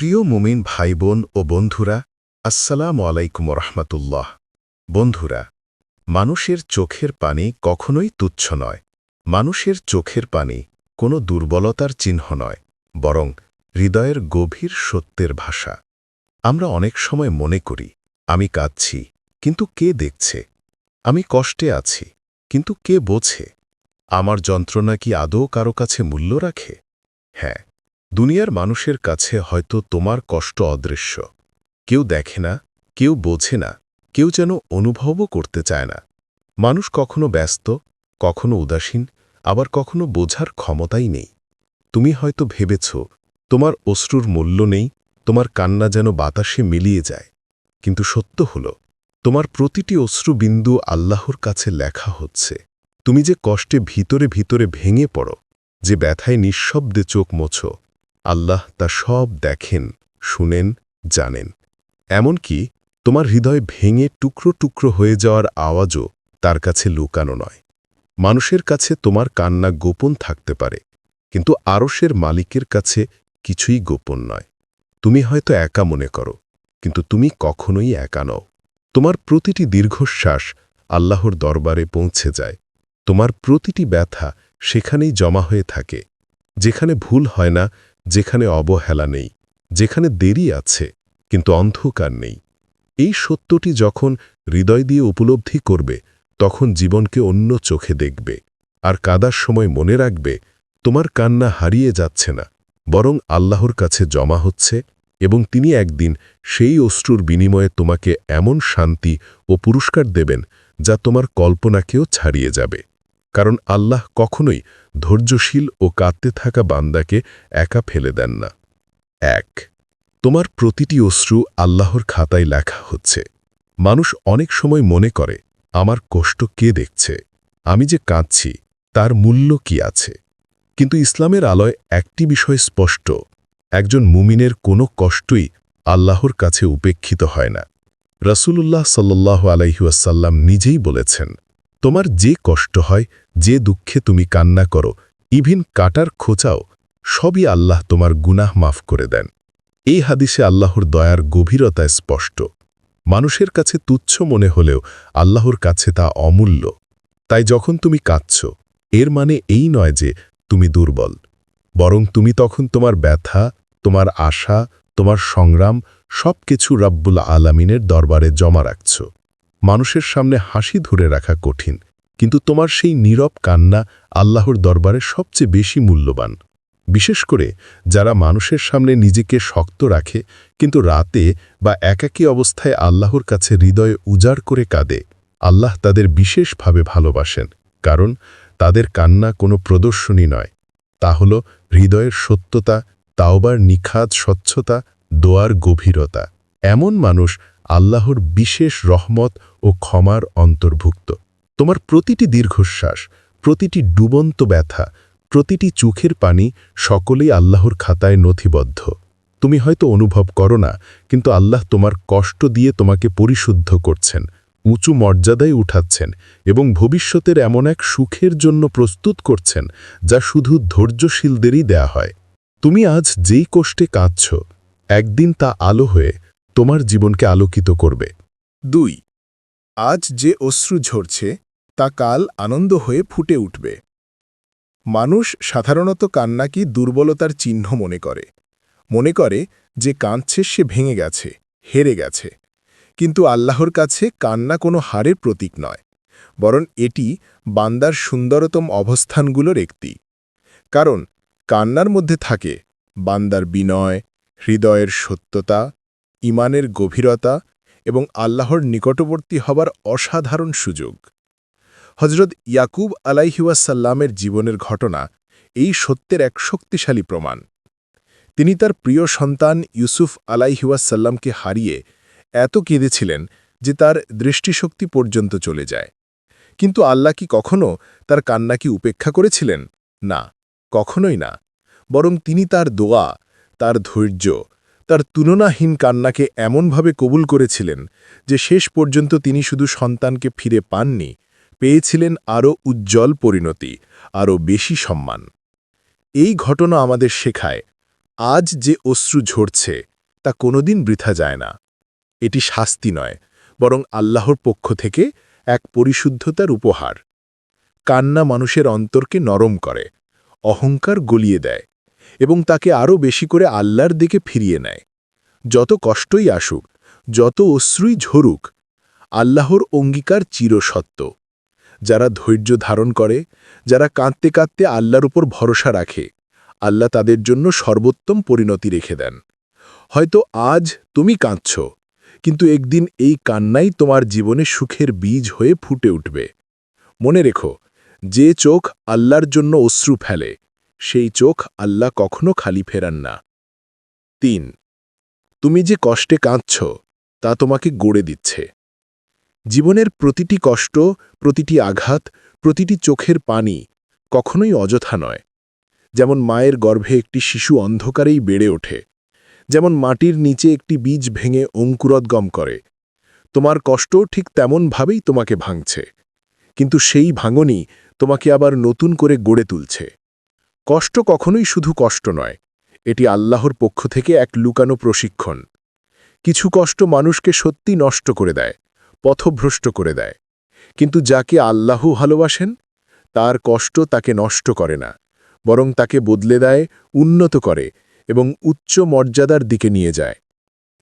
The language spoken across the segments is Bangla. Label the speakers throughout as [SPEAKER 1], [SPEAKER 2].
[SPEAKER 1] প্রিয় মুমিন ভাই বোন ও বন্ধুরা, আসসালাম আলাইকুম রহমতুল্লাহ বন্ধুরা, মানুষের চোখের পানি কখনোই তুচ্ছ নয়। মানুষের চোখের পানি কোনো দুর্বলতার চিহ্ন নয়, বরং হৃদয়ের গভীর সত্যের ভাষা। আমরা অনেক সময় মনে করি, আমি কাঁদছি, কিন্তু কে দেখছে? আমি কষ্টে আছি, কিন্তু কে বোঝে? আমার যন্ত্রণা কি আদৌ কারও কাছে মূল্য রাখে? হ্যাঁ দুনিয়ার মানুষের কাছে হয়তো তোমার কষ্ট অদৃশ্য। কেউ দেখে না, কেউ বোঝে না, কেউ যেন অনুভবও করতে চায় না। মানুষ কখনো ব্যস্ত, কখনো উদাসীন, আবার কখনো বোঝার ক্ষমতাই নেই। তুমি হয়তো ভেবেছ, তোমার অশ্রুর মূল্য নেই, তোমার কান্না যেন বাতাসে মিলিয়ে যায়। কিন্তু সত্য হল, তোমার প্রতিটি অশ্রুবিন্দু আল্লাহর কাছে লেখা হচ্ছে। তুমি যে কষ্টে ভিতরে ভিতরে ভেঙে পড়ো, যে ব্যথায় নিঃশব্দে চোখ মোছো আল্লাহ তা সব দেখেন, শুনেন, জানেন। এমনকি তোমার হৃদয় ভেঙে টুকরো টুকরো হয়ে যাওয়ার আওয়াজও তার কাছে লুকানো নয়। মানুষের কাছে তোমার কান্না গোপন থাকতে পারে, কিন্তু আরসের মালিকের কাছে কিছুই গোপন নয়। তুমি হয়তো একা মনে করো, কিন্তু তুমি কখনোই একা নও। তোমার প্রতিটি দীর্ঘশ্বাস আল্লাহর দরবারে পৌঁছে যায়। তোমার প্রতিটি ব্যথা সেখানেই জমা হয়ে থাকে, যেখানে ভুল হয় না যেখানে অবহেলা নেই, যেখানে দেরি আছে, কিন্তু অন্ধকার নেই। এই সত্যটি যখন হৃদয় দিয়ে উপলব্ধি করবে, তখন জীবনকে অন্য চোখে দেখবে আর কাদার সময় মনে রাখবে, তোমার কান্না হারিয়ে যাচ্ছে না, বরং আল্লাহর কাছে জমা হচ্ছে এবং তিনি একদিন সেই অশ্রুর বিনিময়ে তোমাকে এমন শান্তি ও পুরস্কার দেবেন যা তোমার কল্পনাকেও ছাড়িয়ে যাবে। কারণ আল্লাহ কখনোই ধৈর্যশীল ও কাঁদতে থাকা বান্দাকে একা ফেলে দেন না। এক, তোমার প্রতিটি অশ্রু আল্লাহর খাতায় লেখা হচ্ছে। মানুষ অনেক সময় মনে করে, আমার কষ্ট কে দেখছে? আমি যে কাঁদছি, তার মূল্য কি আছে? কিন্তু ইসলামের আলয় একটি বিষয় স্পষ্ট, একজন মুমিনের কোনো কষ্টই আল্লাহর কাছে উপেক্ষিত হয় না। রসুল্লাহ সাল্লাহ আলাইহুয়াসাল্লাম নিজেই বলেছেন তোমার যে কষ্ট হয়, যে দুঃখে তুমি কান্না করো, ইভিন কাটার খোঁচাও, সবই আল্লাহ তোমার গুনাহ মাফ করে দেন। এই হাদিসে আল্লাহর দয়ার গভীরতায় স্পষ্ট। মানুষের কাছে তুচ্ছ মনে হলেও আল্লাহর কাছে তা অমূল্য। তাই যখন তুমি কাঁদছ, এর মানে এই নয় যে তুমি দুর্বল। বরং তুমি তখন তোমার ব্যথা, তোমার আশা, তোমার সংগ্রাম সব কিছু রাব্বুল আলামিনের দরবারে জমা রাখছ। মানুষের সামনে হাসি ধরে রাখা কঠিন, কিন্তু তোমার সেই নীরব কান্না আল্লাহর দরবারে সবচেয়ে বেশি মূল্যবান। বিশেষ করে যারা মানুষের সামনে নিজেকে শক্ত রাখে, কিন্তু রাতে বা একাকী অবস্থায় আল্লাহর কাছে হৃদয়ে উজাড় করে কাঁদে, আল্লাহ তাদের বিশেষভাবে ভালোবাসেন, কারণ তাদের কান্না কোনো প্রদর্শনী নয়। তা হল হৃদয়ের সত্যতা, তাওবার নিখাত স্বচ্ছতা, দোয়ার গভীরতা। এমন মানুষ আল্লাহর বিশেষ রহমত ও ক্ষমার অন্তর্ভুক্ত। তোমার প্রতিটি দীর্ঘশ্বাস, প্রতিটি ডুবন্ত ব্যথা, প্রতিটি চোখের পানি সকলেই আল্লাহর খাতায় নথিবদ্ধ। তুমি হয়তো অনুভব করো না, কিন্তু আল্লাহ তোমার কষ্ট দিয়ে তোমাকে পরিশুদ্ধ করছেন, উঁচু মর্যাদায় উঠাচ্ছেন এবং ভবিষ্যতের এমন এক সুখের জন্য প্রস্তুত করছেন যা শুধু ধৈর্যশীলদেরই দেয়া হয়। তুমি আজ যেই কষ্টে কাঁদছ, একদিন তা আলো হয়ে তোমার জীবনকে আলোকিত করবে।
[SPEAKER 2] দুই আজ যে অশ্রু ঝরছে, তা কাল আনন্দ হয়ে ফুটে উঠবে। মানুষ সাধারণত কান্নাকি দুর্বলতার চিহ্ন মনে করে। মনে করে যে কাঁদছে সে ভেঙে গেছে, হেরে গেছে। কিন্তু আল্লাহর কাছে কান্না কোনো হারের প্রতীক নয়, বরং এটি বান্দার সুন্দরতম অবস্থানগুলোর একটি। কারণ কান্নার মধ্যে থাকে বান্দার বিনয়, হৃদয়ের সত্যতা ইমানের গভীরতা এবং আল্লাহর নিকটবর্তী হবার অসাধারণ সুযোগ। হজরত ইয়াকুব আলাইহিওয়াসাল্লামের জীবনের ঘটনা এই সত্যের এক শক্তিশালী প্রমাণ। তিনি তার প্রিয় সন্তান ইউসুফ আলাইহিওয়াসাল্লামকে হারিয়ে এত কেঁদেছিলেন যে তার দৃষ্টিশক্তি পর্যন্ত চলে যায়। কিন্তু আল্লাহ কি কখনো তার কান্না কি উপেক্ষা করেছিলেন? না, কখনোই না। বরং তিনি তার দোয়া, তার ধৈর্য তার তুলনাহীন কান্নাকে এমনভাবে কবুল করেছিলেন যে শেষ পর্যন্ত তিনি শুধু সন্তানকে ফিরে পাননি, পেয়েছিলেন আরও উজ্জ্বল পরিণতি, আরও বেশি সম্মান। এই ঘটনা আমাদের শেখায়, আজ যে অশ্রু ঝরছে, তা কোনোদিন বৃথা যায় না। এটি শাস্তি নয়, বরং আল্লাহর পক্ষ থেকে এক পরিশুদ্ধতার উপহার। কান্না মানুষের অন্তরকে নরম করে, অহংকার গলিয়ে দেয়। এবং তাকে আরও বেশি করে আল্লাহর দিকে ফিরিয়ে নেয়। যত কষ্টই আসুক, যত অশ্রুই ঝরুক, আল্লাহর অঙ্গীকার চিরসত্য। যারা ধৈর্য ধারণ করে, যারা কাঁদতে কাঁদতে আল্লাহর উপর ভরসা রাখে, আল্লাহ তাদের জন্য সর্বোত্তম পরিণতি রেখে দেন। হয়তো আজ তুমি কাঁদছ, কিন্তু একদিন এই কান্নাই তোমার জীবনে সুখের বীজ হয়ে ফুটে উঠবে। মনে রেখো, যে চোখ আল্লাহর জন্য অশ্রু ফেলে সেই চোখ আল্লাহ কখনো খালি ফেরান না। তিন, তুমি যে কষ্টে কাঁদছ, তা তোমাকে গড়ে দিচ্ছে। জীবনের প্রতিটি কষ্ট, প্রতিটি আঘাত, প্রতিটি চোখের পানি কখনোই অযথা নয়। যেমন মায়ের গর্ভে একটি শিশু অন্ধকারেই বেড়ে ওঠে, যেমন মাটির নিচে একটি বীজ ভেঙে অঙ্কুরোদ্গম করে। তোমার কষ্ট ঠিক তেমনভাবেই তোমাকে ভাঙছে, কিন্তু সেই ভাঙনই তোমাকে আবার নতুন করে গড়ে তুলছে। কষ্ট কখনোই শুধু কষ্ট নয়, এটি আল্লাহর পক্ষ থেকে এক লুকানো প্রশিক্ষণ। কিছু কষ্ট মানুষকে সত্যি নষ্ট করে দেয়, পথভ্রষ্ট করে দেয়। কিন্তু যাকে আল্লাহ ভালোবাসেন, তার কষ্ট তাকে নষ্ট করে না, বরং তাকে বদলে দেয়, উন্নত করে এবং উচ্চ মর্যাদার দিকে নিয়ে যায়।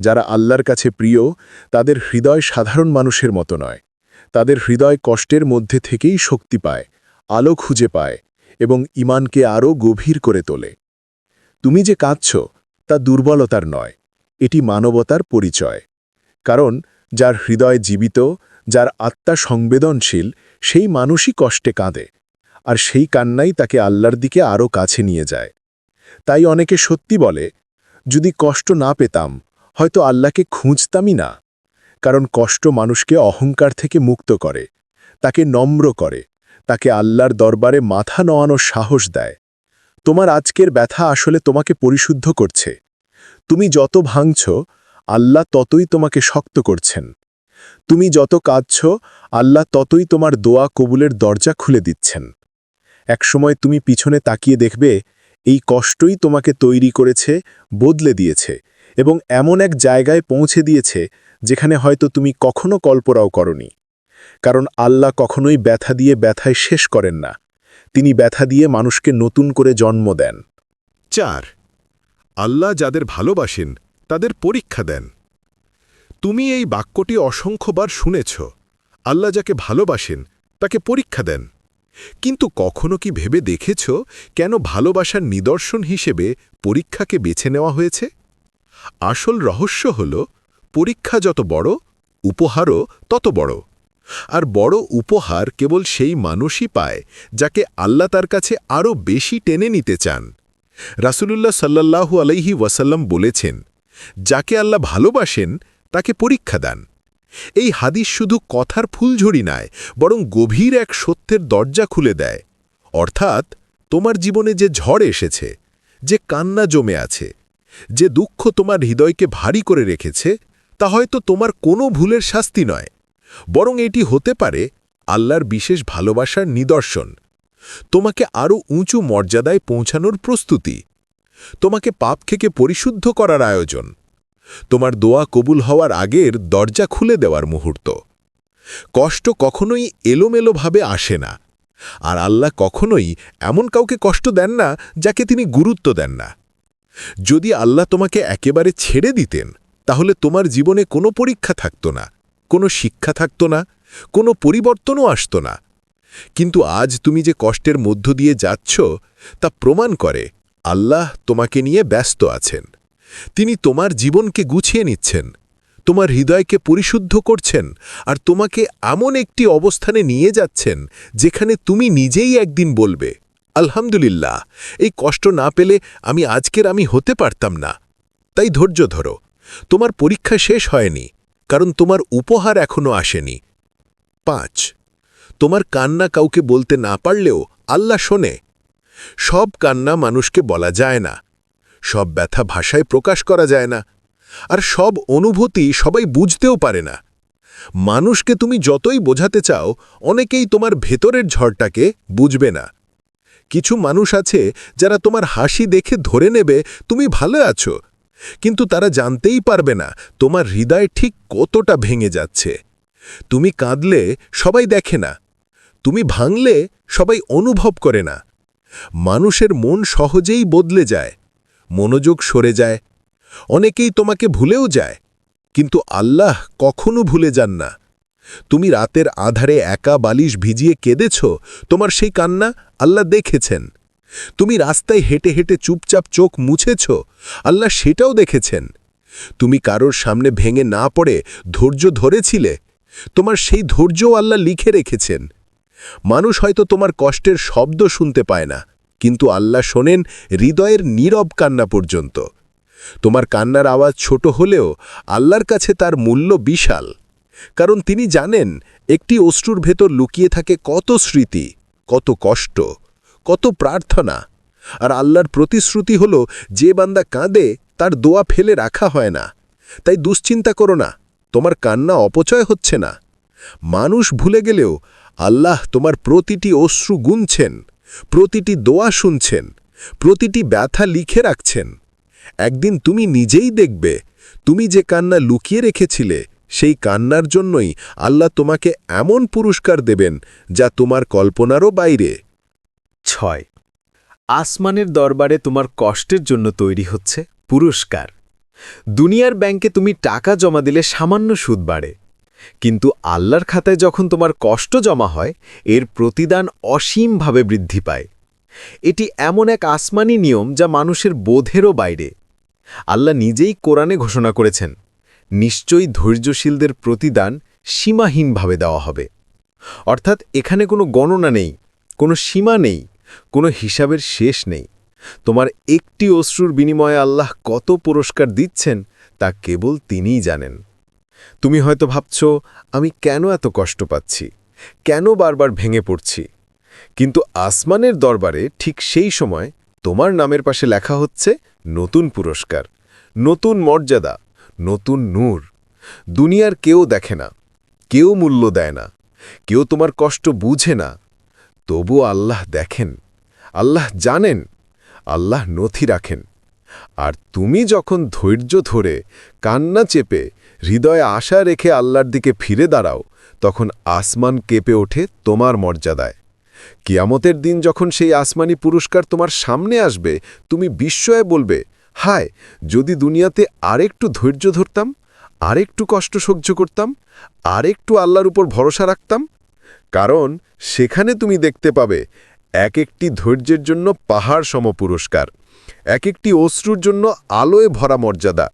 [SPEAKER 2] যারা আল্লাহর কাছে প্রিয়, তাদের হৃদয় সাধারণ মানুষের মতো নয়। তাদের হৃদয় কষ্টের মধ্যে থেকেই শক্তি পায়, আলো খুঁজে পায় এবং ইমানকে আরও গভীর করে তোলে। তুমি যে কাঁদছ, তা দুর্বলতার নয়, এটি মানবতার পরিচয়। কারণ যার হৃদয় জীবিত, যার আত্মা সংবেদনশীল, সেই মানুষই কষ্টে কাঁদে, আর সেই কান্নাই তাকে আল্লাহর দিকে আরও কাছে নিয়ে যায়। তাই অনেকে সত্যি বলে, যদি কষ্ট না পেতাম, হয়তো আল্লাহকে খুঁজতামই না। কারণ কষ্ট মানুষকে অহংকার থেকে মুক্ত করে, তাকে নম্র করে তাকে আল্লাহর দরবারে মাথা নোয়ানোর সাহস দেয়। তোমার আজকের ব্যথা আসলে তোমাকে পরিশুদ্ধ করছে। তুমি যত ভাঙছ, আল্লাহ ততই তোমাকে শক্ত করছেন। তুমি যত কাঁদছ, আল্লাহ ততই তোমার দোয়া কবুলের দরজা খুলে দিচ্ছেন। একসময় তুমি পিছনে তাকিয়ে দেখবে, এই কষ্টই তোমাকে তৈরি করেছে, বদলে দিয়েছে এবং এমন এক জায়গায় পৌঁছে দিয়েছে, যেখানে হয়তো তুমি কখনো কল্পনাও করনি। কারণ আল্লাহ কখনোই ব্যথা দিয়ে ব্যথায় শেষ করেন না। তিনি ব্যথা দিয়ে মানুষকে নতুন করে জন্ম দেন।
[SPEAKER 1] চার, আল্লাহ যাদের ভালোবাসেন, তাদের পরীক্ষা দেন। তুমি এই বাক্যটি অসংখ্যবার শুনেছ। আল্লাহ যাকে ভালোবাসেন, তাকে পরীক্ষা দেন। কিন্তু কখনো কি ভেবে দেখেছ কেন ভালোবাসার নিদর্শন হিসেবে পরীক্ষাকে বেছে নেওয়া হয়েছে? আসল রহস্য হল, পরীক্ষা যত বড়, উপহারও তত বড়। আর বড় উপহার কেবল সেই মানুষই পায় যাকে আল্লাহ তার কাছে আরও বেশি টেনে নিতে চান। রাসূলুল্লাহ সাল্লাল্লাহু আলাইহি ওয়াসাল্লাম বলেছেন, যাকে আল্লাহ ভালোবাসেন, তাকে পরীক্ষা দেন। এই হাদিস শুধু কথার ফুলঝড়ি নয়, বরং গভীর এক সত্যের দরজা খুলে দেয়। অর্থাৎ, তোমার জীবনে যে ঝড় এসেছে, যে কান্না জমে আছে, যে দুঃখ তোমার হৃদয়কে ভারী করে রেখেছে, তা হয়তো তোমার কোনো ভুলের শাস্তি নয়। বরং এটি হতে পারে আল্লাহর বিশেষ ভালোবাসার নিদর্শন। তোমাকে আরও উঁচু মর্যাদায় পৌঁছানোর প্রস্তুতি। তোমাকে পাপ থেকে পরিশুদ্ধ করার আয়োজন। তোমার দোয়া কবুল হওয়ার আগের দরজা খুলে দেওয়ার মুহূর্ত। কষ্ট কখনোই এলোমেলোভাবে আসে না। আর আল্লাহ কখনোই এমন কাউকে কষ্ট দেন না যাকে তিনি গুরুত্ব দেন না। যদি আল্লাহ তোমাকে একেবারে ছেড়ে দিতেন, তাহলে তোমার জীবনে কোনো পরীক্ষা থাকত না। কোনো শিক্ষা থাকত না, কোনো পরিবর্তনও আসত না। কিন্তু আজ তুমি যে কষ্টের মধ্য দিয়ে যাচ্ছ, তা প্রমাণ করে আল্লাহ তোমাকে নিয়ে ব্যস্ত আছেন। তিনি তোমার জীবনকে গুছিয়ে নিচ্ছেন, তোমার হৃদয়কে পরিশুদ্ধ করছেন, আর তোমাকে এমন একটি অবস্থানে নিয়ে যাচ্ছেন, যেখানে তুমি নিজেই একদিন বলবে, আলহামদুলিল্লাহ, এই কষ্ট না পেলে আমি আজকের আমি হতে পারতাম না। তাই ধৈর্য ধরো, তোমার পরীক্ষা শেষ হয়নি কারণ তোমার উপহার এখনও আসেনি। পাঁচ, তোমার কান্না কাউকে বলতে না পারলেও আল্লাহ শোনে। সব কান্না মানুষকে বলা যায় না। সব ব্যথা ভাষায় প্রকাশ করা যায় না। আর সব অনুভূতি সবাই বুঝতেও পারে না। মানুষকে তুমি যতই বোঝাতে চাও, অনেকেই তোমার ভেতরের ঝড়টাকে বুঝবে না। কিছু মানুষ আছে যারা তোমার হাসি দেখে ধরে নেবে, তুমি ভালো আছো
[SPEAKER 2] কিন্তু তারা জানতেই পারবে না তোমার হৃদয় ঠিক কতটা ভেঙে যাচ্ছে। তুমি কাঁদলে সবাই দেখে না, তুমি ভাঙলে সবাই অনুভব করে না। মানুষের মন সহজেই বদলে যায়, মনোযোগ সরে যায়, অনেকেই তোমাকে ভুলেও যায়, কিন্তু আল্লাহ কখনো ভুলে যান না। তুমি রাতের আধারে একা বালিশ ভিজিয়ে কেঁদেছ, তোমার সেই কান্না আল্লাহ দেখেছেন। তুমি রাস্তায় হেঁটে হেঁটে চুপচাপ চোখ মুছেছ? আল্লাহ সেটাও দেখেছেন। তুমি কারোর সামনে ভেঙে না পড়ে ধৈর্য ধরেছিলে? তোমার সেই ধৈর্যও আল্লাহ লিখে রেখেছেন। মানুষ হয়তো তোমার কষ্টের শব্দ শুনতে পায় না, কিন্তু আল্লাহ শোনেন হৃদয়ের নীরব কান্না পর্যন্ত। তোমার কান্নার আওয়াজ ছোট হলেও আল্লাহর কাছে তার মূল্য বিশাল। কারণ তিনি জানেন, একটি অশ্রুর ভেতর লুকিয়ে থাকে কত স্মৃতি, কত কষ্ট। কত প্রার্থনা। আর আল্লাহর প্রতিশ্রুতি হল, যে বান্দা কাঁদে, তার দোয়া ফেলে রাখা হয় না। তাই দুশ্চিন্তা করো না, তোমার কান্না অপচয় হচ্ছে না। মানুষ ভুলে গেলেও আল্লাহ তোমার প্রতিটি অশ্রু গুনছেন, প্রতিটি দোয়া শুনছেন, প্রতিটি ব্যথা লিখে রাখছেন। একদিন তুমি নিজেই দেখবে, তুমি যে কান্না লুকিয়ে রেখেছিলে, সেই কান্নার জন্যই আল্লাহ তোমাকে এমন পুরস্কার দেবেন, যা তোমার কল্পনারও বাইরে।
[SPEAKER 3] ছয়। আসমানের দরবারে তোমার কষ্টের জন্য তৈরি হচ্ছে পুরস্কার। দুনিয়ার ব্যাংকে তুমি টাকা জমা দিলে সামান্য সুদ বাড়ে। কিন্তু আল্লাহর খাতায় যখন তোমার কষ্ট জমা হয়, এর প্রতিদান অসীমভাবে বৃদ্ধি পায়। এটি এমন এক আসমানি নিয়ম যা মানুষের বোধেরও বাইরে। আল্লাহ নিজেই কোরআনে ঘোষণা করেছেন, নিশ্চয়ই ধৈর্যশীলদের প্রতিদান সীমাহীনভাবে দেওয়া হবে। অর্থাৎ এখানে কোনো গণনা নেই, কোনো সীমা নেই। কোনো হিসাবের শেষ নেই। তোমার একটি অশ্রুর বিনিময়ে আল্লাহ কত পুরস্কার দিচ্ছেন তা কেবল তিনিই জানেন। তুমি হয়তো ভাবছ, আমি কেন এত কষ্ট পাচ্ছি? কেন বারবার ভেঙে পড়ছি? কিন্তু আসমানের দরবারে ঠিক সেই সময় তোমার নামের পাশে লেখা হচ্ছে, নতুন পুরস্কার, নতুন মর্যাদা, নতুন নূর। দুনিয়ার কেউ দেখে না, কেউ মূল্য দেয় না, কেউ তোমার কষ্ট বুঝে না তবু আল্লাহ দেখেন, আল্লাহ জানেন, আল্লাহ নথি রাখেন। আর তুমি যখন ধৈর্য ধরে কান্না চেপে হৃদয়ে আশা রেখে আল্লাহর দিকে ফিরে দাঁড়াও, তখন আসমান কেঁপে ওঠে তোমার মর্যাদায়। কিয়ামতের দিন যখন সেই আসমানি পুরস্কার তোমার সামনে আসবে, তুমি বিস্ময়ে বলবে, হায়, যদি দুনিয়াতে আরেকটু ধৈর্য ধরতাম, আরেকটু কষ্ট সহ্য করতাম, আরেকটু আল্লাহর উপর ভরসা রাখতাম কারণ সেখানে তুমি দেখতে পাবে এক একটি ধৈর্যের জন্য পাহাড় সম পুরস্কার এক একটি অশ্রুর জন্য আলোয় ভরা মর্যাদা,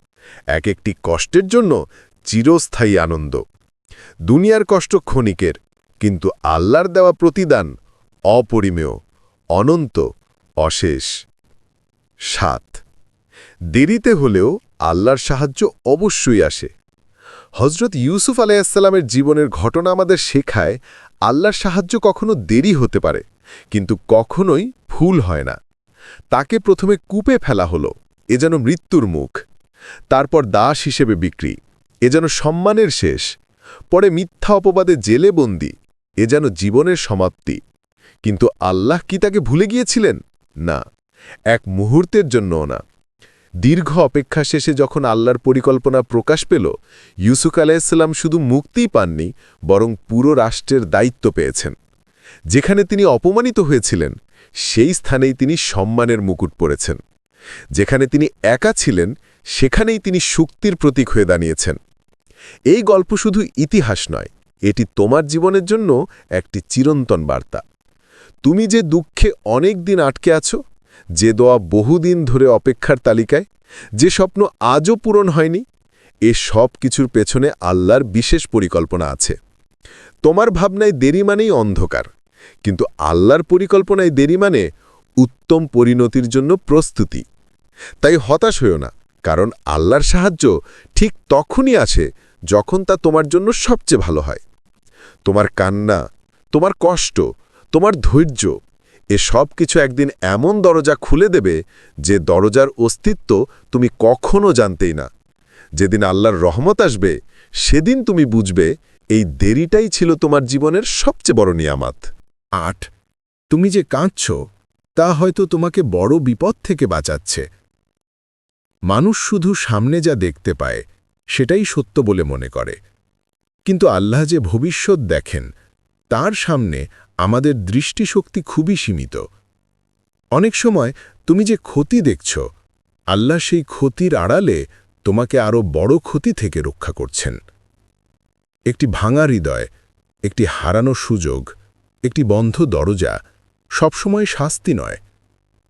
[SPEAKER 3] এক একটি কষ্টের জন্য চিরস্থায়ী আনন্দ। দুনিয়ার কষ্ট ক্ষণিকের, কিন্তু আল্লাহর দেওয়া প্রতিদান অপরিমেয়, অনন্ত, অশেষ। সাত, দেরিতে হলেও আল্লাহর সাহায্য অবশ্যই আসে। হজরত ইউসুফ আলাইসাল্লামের জীবনের ঘটনা আমাদের শেখায় আল্লাহর সাহায্য কখনো দেরি হতে পারে, কিন্তু কখনোই ভুল হয় না। তাকে প্রথমে কূপে ফেলা হলো, এ যেন মৃত্যুর মুখ। তারপর দাস হিসেবে বিক্রি, এ যেন সম্মানের শেষ। পরে মিথ্যা অপবাদে জেলে বন্দি, এ যেন জীবনের সমাপ্তি। কিন্তু আল্লাহ কি তাকে ভুলে গিয়েছিলেন? না, এক মুহূর্তের জন্যও না। দীর্ঘ অপেক্ষা শেষে যখন আল্লাহর পরিকল্পনা প্রকাশ পেল, ইউসুফ আলাইসাল্লাম শুধু মুক্তিই পাননি, বরং পুরো রাষ্ট্রের দায়িত্ব পেয়েছেন। যেখানে তিনি অপমানিত হয়েছিলেন, সেই স্থানেই তিনি সম্মানের মুকুট পরেছেন। যেখানে তিনি একা ছিলেন, সেখানেই তিনি শক্তির প্রতীক হয়ে দাঁড়িয়েছেন। এই গল্প শুধু ইতিহাস নয়, এটি তোমার জীবনের জন্য একটি চিরন্তন বার্তা। তুমি যে দুঃখে অনেক দিন আটকে আছো যে দোয়া বহুদিন ধরে অপেক্ষার তালিকায়, যে স্বপ্ন আজও পূরণ হয়নি, এ সব কিছুর পেছনে আল্লাহর বিশেষ পরিকল্পনা আছে। তোমার ভাবনায় দেরি মানেই অন্ধকার, কিন্তু আল্লাহর পরিকল্পনায় দেরি মানে উত্তম পরিণতির জন্য প্রস্তুতি। তাই হতাশ হইও না, কারণ আল্লাহর সাহায্য ঠিক তখনই আসে যখন তা তোমার জন্য সবচেয়ে ভালো হয়। তোমার কান্না, তোমার কষ্ট, তোমার ধৈর্য এ সব কিছু একদিন এমন দরজা খুলে দেবে যে দরজার অস্তিত্ব তুমি কখনো জানতেই না। যেদিন আল্লাহর রহমত আসবে, সেদিন তুমি বুঝবে এই দেরিটাই ছিল তোমার জীবনের সবচেয়ে বড় নিয়ামাত।
[SPEAKER 4] আট, তুমি যে কাঁদছ, তা হয়তো তোমাকে বড় বিপদ থেকে বাঁচাচ্ছে।
[SPEAKER 2] মানুষ শুধু সামনে যা দেখতে পায়, সেটাই সত্য বলে মনে করে। কিন্তু আল্লাহ যে ভবিষ্যৎ দেখেন, তার সামনে আমাদের দৃষ্টিশক্তি খুবই সীমিত। অনেক সময় তুমি যে ক্ষতি দেখছ, আল্লাহ সেই ক্ষতির আড়ালে তোমাকে আরও বড় ক্ষতি থেকে রক্ষা করছেন। একটি ভাঙা হৃদয়, একটি হারানো সুযোগ, একটি বন্ধ দরজা সবসময় শাস্তি নয়।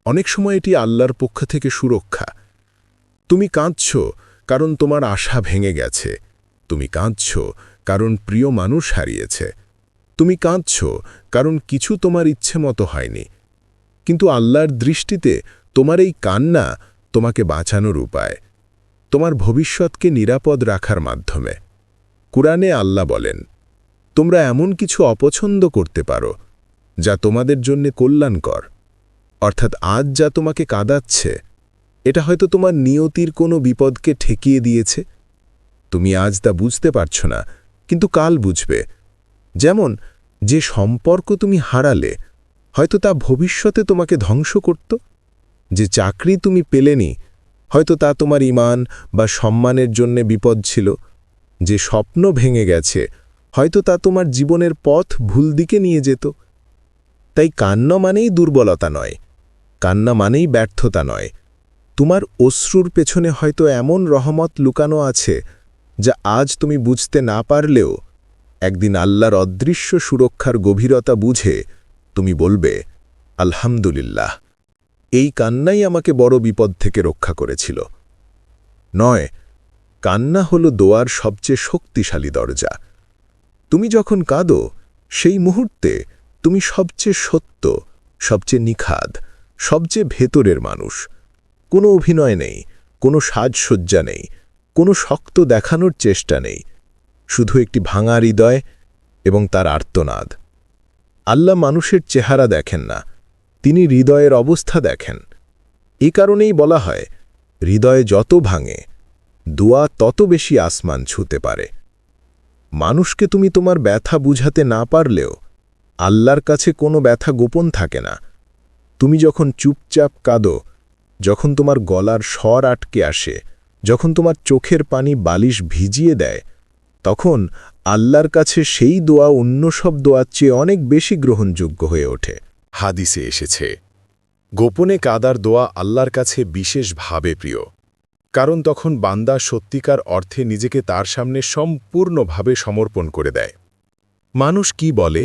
[SPEAKER 2] অনেক সময় এটি আল্লাহর পক্ষ থেকে সুরক্ষা। তুমি কাঁদছ কারণ তোমার আশা ভেঙে গেছে। তুমি কাঁদছ কারণ প্রিয় মানুষ হারিয়েছে। তুমি কাঁদছ, কারণ কিছু তোমার ইচ্ছে মতো হয়নি। কিন্তু আল্লাহর দৃষ্টিতে তোমার এই কান্না তোমাকে বাঁচানোর উপায়। তোমার ভবিষ্যৎকে নিরাপদ রাখার মাধ্যমে। কুরআনে আল্লাহ বলেন, তোমরা এমন কিছু অপছন্দ করতে পারো, যা তোমাদের জন্য কল্যাণকর। অর্থাৎ আজ যা তোমাকে কাঁদাচ্ছে, এটা হয়তো তোমার নিয়তির কোনো বিপদকে ঠেকিয়ে দিয়েছে। তুমি আজ তা বুঝতে পারছ না, কিন্তু কাল বুঝবে। যেমন, যে সম্পর্ক তুমি হারালে, হয়তো তা ভবিষ্যতে তোমাকে ধ্বংস করত? যে চাকরি তুমি পেলেনি, হয়তো তা তোমার ইমান বা সম্মানের জন্যে বিপদ ছিল? যে স্বপ্ন ভেঙে গেছে, হয়তো তা তোমার জীবনের পথ ভুল দিকে নিয়ে যেত? তাই কান্না মানেই দুর্বলতা নয়, কান্না মানেই ব্যর্থতা নয়। তোমার অশ্রুর পেছনে হয়তো এমন রহমত লুকানো আছে, যা আজ তুমি বুঝতে না পারলেও একদিন আল্লাহর অদৃশ্য সুরক্ষার গভীরতা বুঝে তুমি বলবে, আলহামদুলিল্লাহ, এই কান্নাই আমাকে বড় বিপদ থেকে রক্ষা করেছিল। নয়, কান্না হল দোয়ার সবচেয়ে শক্তিশালী দরজা। তুমি যখন কাঁদো, সেই মুহূর্তে তুমি সবচেয়ে সত্য, সবচেয়ে নিখাদ, সবচেয়ে ভেতরের মানুষ। কোনো অভিনয় নেই, কোনো সাজসজ্জা নেই, কোনো শক্ত দেখানোর চেষ্টা নেই শুধু একটি ভাঙা হৃদয় এবং তার আর্তনাদ। আল্লাহ মানুষের চেহারা দেখেন না, তিনি হৃদয়ের অবস্থা দেখেন। এ কারণেই বলা হয়, হৃদয়ে যত ভাঙে, দোয়া তত বেশি আসমান ছুতে পারে। মানুষকে তুমি তোমার ব্যথা বুঝাতে না পারলেও, আল্লাহর কাছে কোনো ব্যথা গোপন থাকে না। তুমি যখন চুপচাপ কাঁদো, যখন তোমার গলার স্বর আটকে আসে, যখন তোমার চোখের পানি বালিশ ভিজিয়ে দেয় তখন আল্লাহর কাছে সেই দোয়া অন্য সব দোয়ার চেয়ে অনেক বেশি গ্রহণযোগ্য হয়ে ওঠে।
[SPEAKER 5] হাদিসে এসেছে, গোপনে কাদার দোয়া আল্লাহর কাছে বিশেষভাবে প্রিয়, কারণ তখন বান্দা সত্যিকার অর্থে নিজেকে তার সামনে সম্পূর্ণভাবে সমর্পণ করে দেয়। মানুষ কি বলে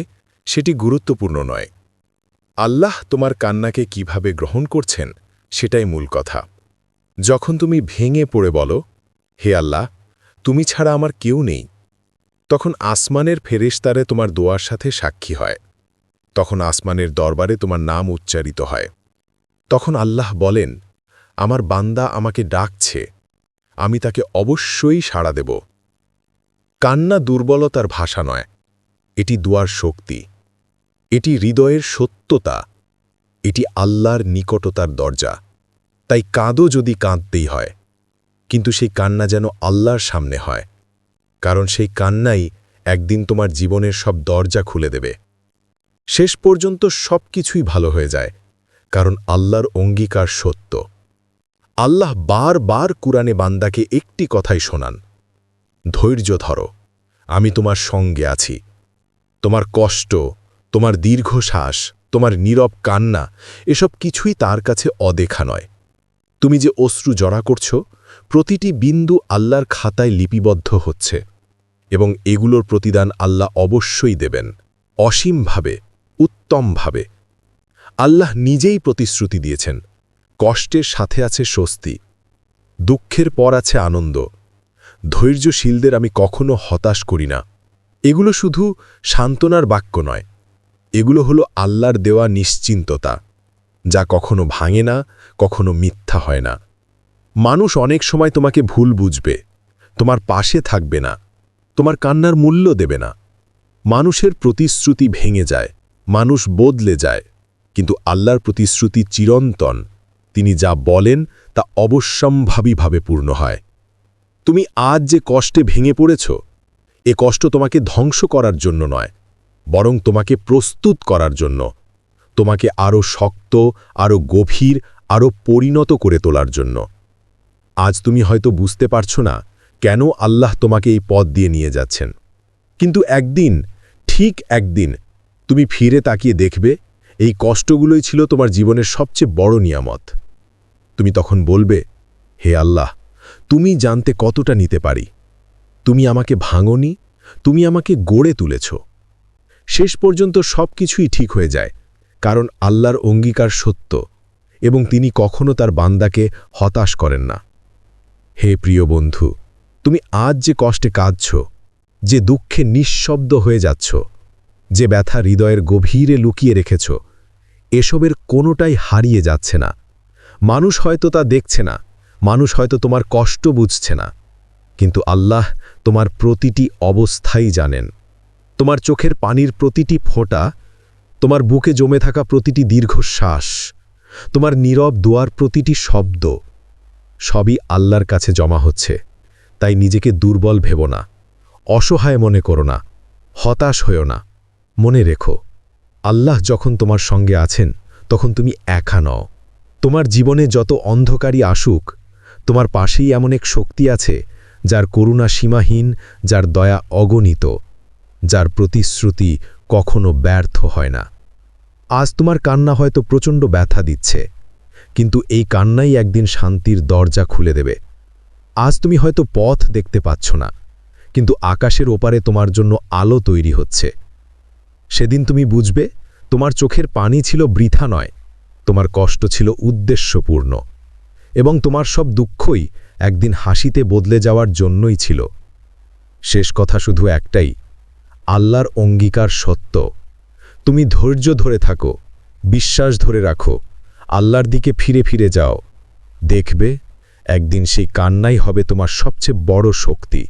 [SPEAKER 5] সেটি গুরুত্বপূর্ণ নয়। আল্লাহ তোমার কান্নাকে কীভাবে গ্রহণ করছেন সেটাই মূল কথা। যখন তুমি ভেঙে পড়ে বলো, হে আল্লাহ তুমি ছাড়া আমার কেউ নেই। তখন আসমানের ফেরেশতারে তোমার দোয়ার সাথে সাক্ষী হয়। তখন আসমানের দরবারে তোমার নাম উচ্চারিত হয়। তখন আল্লাহ বলেন, আমার বান্দা আমাকে ডাকছে, আমি তাকে অবশ্যই সাড়া দেব। কান্না দুর্বলতার ভাষা নয়, এটি দুয়ার শক্তি। এটি হৃদয়ের সত্যতা, এটি আল্লাহর নিকটতার দরজা। তাই কাঁদো যদি কাঁদতেই হয়। কিন্তু সেই কান্না যেন আল্লাহর সামনে হয়, কারণ সেই কান্নাই একদিন তোমার জীবনের সব দরজা খুলে দেবে। শেষ পর্যন্ত সব কিছুই ভালো হয়ে যায়, কারণ আল্লাহর অঙ্গীকার সত্য। আল্লাহ বার বার কুরআনে বান্দাকে একটি কথাই শোনান, ধৈর্য ধরো, আমি তোমার সঙ্গে আছি। তোমার কষ্ট, তোমার দীর্ঘশ্বাস, তোমার নীরব কান্না, এসব কিছুই তার কাছে অদেখা নয়। তুমি যে অশ্রু জড়া করছ প্রতিটি বিন্দু আল্লাহর খাতায় লিপিবদ্ধ হচ্ছে, এবং এগুলোর প্রতিদান আল্লাহ অবশ্যই দেবেন, অসীমভাবে, উত্তমভাবে। আল্লাহ নিজেই প্রতিশ্রুতি দিয়েছেন, কষ্টের সাথে আছে স্বস্তি, দুঃখের পর আছে আনন্দ, ধৈর্যশীলদের আমি কখনো হতাশ করি না। এগুলো শুধু সান্ত্বনার বাক্য নয়, এগুলো হলো আল্লাহর দেওয়া নিশ্চিন্ততা, যা কখনো ভাঙে না, কখনো মিথ্যা হয় না। মানুষ অনেক সময় তোমাকে ভুল বুঝবে, তোমার পাশে থাকবে না, তোমার কান্নার মূল্য দেবে না। মানুষের প্রতিশ্রুতি ভেঙে যায়, মানুষ বদলে যায়, কিন্তু আল্লাহর প্রতিশ্রুতি চিরন্তন। তিনি যা বলেন তা অবশ্যম্ভাবীভাবে পূর্ণ হয়। তুমি আজ যে কষ্টে ভেঙে পড়েছ, এ কষ্ট তোমাকে ধ্বংস করার জন্য নয়, বরং তোমাকে প্রস্তুত করার জন্য, তোমাকে আরও শক্ত, আরও গভীর, আরও পরিণত করে তোলার জন্য। আজ তুমি হয়তো বুঝতে পারছ না কেন আল্লাহ তোমাকে এই পথ দিয়ে নিয়ে যাচ্ছেন। কিন্তু একদিন, ঠিক একদিন, তুমি ফিরে তাকিয়ে দেখবে, এই কষ্টগুলোই ছিল তোমার জীবনের সবচেয়ে বড় নিয়ামত। তুমি তখন বলবে, হে আল্লাহ, তুমি জানতে কতটা নিতে পারি? তুমি আমাকে ভাঙনি? তুমি আমাকে গড়ে তুলেছ? শেষ পর্যন্ত সব কিছুই ঠিক হয়ে যায়, কারণ আল্লাহর অঙ্গীকার সত্য এবং তিনি কখনো তার বান্দাকে হতাশ করেন না। হে প্রিয় বন্ধু, তুমি আজ যে কষ্টে কাঁদছ, যে দুঃখে নিঃশব্দ হয়ে যাচ্ছ, যে ব্যথা হৃদয়ের গভীরে লুকিয়ে রেখেছ, এসবের কোনোটাই হারিয়ে যাচ্ছে না। মানুষ হয়তো তা দেখছে না, মানুষ হয়তো তোমার কষ্ট বুঝছে না, কিন্তু আল্লাহ তোমার প্রতিটি অবস্থাই জানেন। তোমার চোখের পানির প্রতিটি ফোঁটা, তোমার বুকে জমে থাকা প্রতিটি দীর্ঘশ্বাস, তোমার নীরব দোয়ার প্রতিটি শব্দ সবই আল্লাহর কাছে জমা হচ্ছে। তাই নিজেকে দুর্বল ভেব না। অসহায় মনে করো না। হতাশ হয়েও না। মনে রেখো, আল্লাহ যখন তোমার সঙ্গে আছেন, তখন তুমি একা নও। তোমার জীবনে যত অন্ধকারই আসুক, তোমার পাশেই এমন এক শক্তি আছে, যার করুণা সীমাহীন, যার দয়া অগণিত, যার প্রতিশ্রুতি কখনো ব্যর্থ হয় না। আজ তোমার কান্না হয়তো প্রচণ্ড ব্যথা দিচ্ছে। কিন্তু এই কান্নাই একদিন শান্তির দরজা খুলে দেবে। আজ তুমি হয়তো পথ দেখতে পাচ্ছ না, কিন্তু আকাশের ওপারে তোমার জন্য আলো তৈরি হচ্ছে। সেদিন তুমি বুঝবে, তোমার চোখের পানি ছিল বৃথা নয়, তোমার কষ্ট ছিল উদ্দেশ্যপূর্ণ, এবং তোমার সব দুঃখই একদিন হাসিতে বদলে যাওয়ার জন্যই ছিল। শেষ কথা শুধু একটাই, আল্লাহর অঙ্গীকার সত্য। তুমি ধৈর্য ধরে থাকো, বিশ্বাস ধরে রাখো আল্লাহর দিকে ফিরে ফিরে যাও। দেখবে, একদিন সেই কান্নাই হবে তোমার সবচেয়ে বড় শক্তি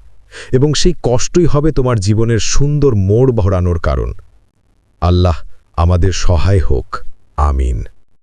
[SPEAKER 5] এবং সেই কষ্টই হবে তোমার জীবনের সুন্দর মোড় ভরানোর কারণ। আল্লাহ আমাদের সহায় হোক। আমিন।